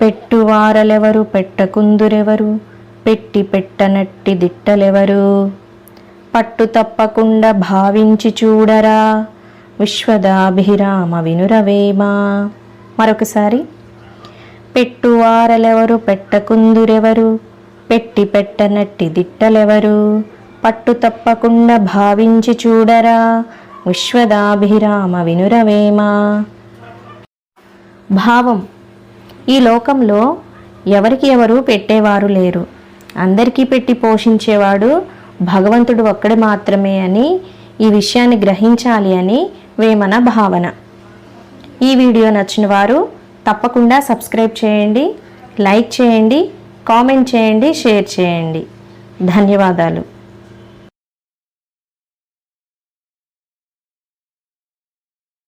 పెట్టువారలెవరు పెట్టకుందురెవరు? పెట్టి పెట్టనట్టి దిట్టలెవరు? పట్టు తప్పకుండా భావించి చూడరా? విశ్వదాభిరామ వినురవేమా? మరొకసారి. పెట్టువారలెవరు పెట్టకుందురెవరు? పెట్టి పెట్టనట్టి దిట్టలెవరు? పట్టు తప్పకుండా భావించి చూడరా. విశ్వదాభిరామ వినురవేమా. భావం. ఈ లోకంలో ఎవరికి ఎవరు పెట్టేవారు లేరు. అందరికీ పెట్టి పోషించేవాడు భగవంతుడు ఒక్కడే మాత్రమే అని ఈ విషయాన్ని గ్రహించాలి అని వేమన భావన. ఈ వీడియో నచ్చిన వారు తప్పకుండా సబ్స్క్రైబ్ చేయండి లైక్ చేయండి కామెంట్ చేయండి షేర్ చేయండి. ధన్యవాదాలు.